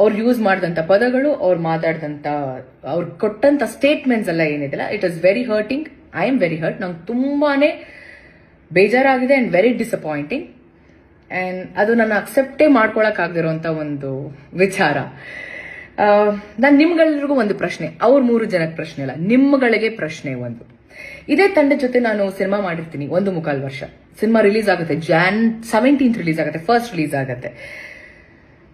ಅವ್ರು ಯೂಸ್ ಮಾಡಿದಂತ ಪದಗಳು, ಅವ್ರು ಮಾತಾಡಿದಂತ, ಅವ್ರು ಕೊಟ್ಟಂತ ಸ್ಟೇಟ್ಮೆಂಟ್ಸ್ ಎಲ್ಲ ಏನಿದೆಲ್ಲ it is very hurting I am very hurt ನಂಗೆ ತುಂಬಾನೇ ಬೇಜಾರಾಗಿದೆ ಅಂಡ್ ವೆರಿ ಡಿಸಪಾಯಿಂಟಿಂಗ್ ಅಂಡ್ ಅದು ನಾನು ಅಕ್ಸೆಪ್ಟೇ ಮಾಡ್ಕೊಳಕ್ ಆಗದಿರುವಂತ ಒಂದು ವಿಚಾರ. ನಾನು ನಿಮ್ಗೆಲ್ರಿಗೂ ಒಂದು ಪ್ರಶ್ನೆ, ಅವ್ರ ಮೂರು ಜನಕ್ಕೆ ಪ್ರಶ್ನೆ ಇಲ್ಲ ನಿಮ್ಗಳಿಗೆ ಪ್ರಶ್ನೆ ಒಂದು. ಇದೇ ತಂಡ ಜೊತೆ ನಾನು ಸಿನಿಮಾ ಮಾಡಿರ್ತೀನಿ, ಒಂದು ಮುಕ್ಕಾಲು ವರ್ಷ. ಸಿನಿಮಾ ರಿಲೀಸ್ ಆಗುತ್ತೆ ಜಾನ್ ಸೆವೆಂಟೀನ್ತ್ ರಿಲೀಸ್ ಆಗುತ್ತೆ ಫಸ್ಟ್ ರಿಲೀಸ್ ಆಗುತ್ತೆ.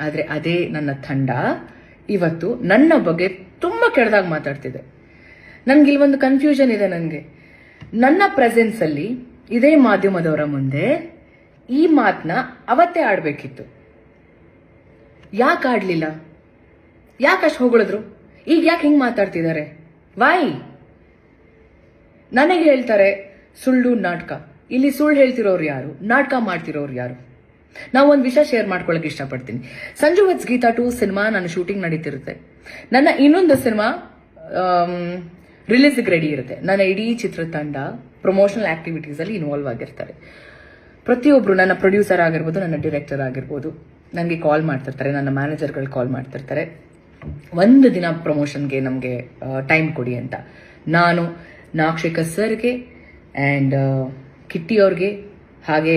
ಆದ್ರೆ ಅದೇ ನನ್ನ ತಂಡ. ಇವತ್ತು ನನ್ನ ಬಗ್ಗೆ ತುಂಬಾ ಕೆಡ್ದಾಗ ಮಾತಾಡ್ತಿದೆ. ನನಗೆ ಇಲ್ಲಿ ಒಂದು ಕನ್ಫ್ಯೂಷನ್ ಇದೆ ನನಗೆ. ನನ್ನ ಪ್ರೆಸೆನ್ಸ್ ಅಲ್ಲಿ ಇದೇ ಮಾಧ್ಯಮದವರ ಮುಂದೆ ಈ ಮಾತನ್ನ ಅವತ್ತೇ ಆಡಬೇಕಿತ್ತು. ಯಾಕೆ ಆಡ್ಲಿಲ್ಲ? ಯಾಕೆ ಅಷ್ಟು ಹೊಗಳಿದ್ರು? ಈಗ ಯಾಕೆ ಹಿಂಗೆ ಮಾತಾಡ್ತಿದ್ದಾರೆ ವಾಯ್ ನನಗೆ ಹೇಳ್ತಾರೆ ಸುಳ್ಳು ನಾಟಕ. ಇಲ್ಲಿ ಸುಳ್ಳು ಹೇಳ್ತಿರೋರು ಯಾರು? ನಾಟಕ ಮಾಡ್ತಿರೋರು ಯಾರು? ನಾವು ಒಂದು ವಿಷಯ ಶೇರ್ ಮಾಡ್ಕೊಳಕ್ ಇಷ್ಟಪಡ್ತೀನಿ. Sanju weds Geetha two cinema ನನ್ನ ಶೂಟಿಂಗ್ ನಡೀತಿರುತ್ತೆ. ನನ್ನ ಇನ್ನೊಂದು ಸಿನಿಮಾ ರಿಲೀಸ್ಗೆ ರೆಡಿ ಇರುತ್ತೆ. ನನ್ನ ಇಡೀ ಚಿತ್ರತಂಡ ಪ್ರಮೋಷನಲ್ ಆಕ್ಟಿವಿಟೀಸ್ ಅಲ್ಲಿ ಇನ್ವಾಲ್ವ್ ಆಗಿರ್ತಾರೆ. ಪ್ರತಿಯೊಬ್ರು ನನ್ನ ಪ್ರೊಡ್ಯೂಸರ್ ಆಗಿರ್ಬೋದು, ನನ್ನ ಡಿರೆಕ್ಟರ್ ಆಗಿರ್ಬೋದು ನನಗೆ ಕಾಲ್ ಮಾಡ್ತಿರ್ತಾರೆ, ನನ್ನ ಮ್ಯಾನೇಜರ್ಗಳು ಕಾಲ್ ಮಾಡ್ತಿರ್ತಾರೆ. ಒಂದು ದಿನ ಪ್ರಮೋಷನ್ಗೆ ನಮಗೆ ಟೈಮ್ ಕೊಡಿ ಅಂತ. ನಾನು, ನಾಕ್ಷಿಕ ಸರ್ಗೆ ಆ್ಯಂಡ್ ಕಿಟ್ಟಿ ಅವ್ರಿಗೆ ಹಾಗೆ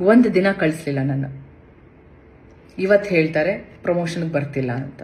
ಒಂದು ದಿನ ಕಳಿಸ್ಲಿಲ್ಲ ನಾನು ಇವತ್ತು ಹೇಳ್ತಾರೆ ಪ್ರಮೋಷನ್ಗೆ ಬರ್ತಿಲ್ಲ ಅಂತ.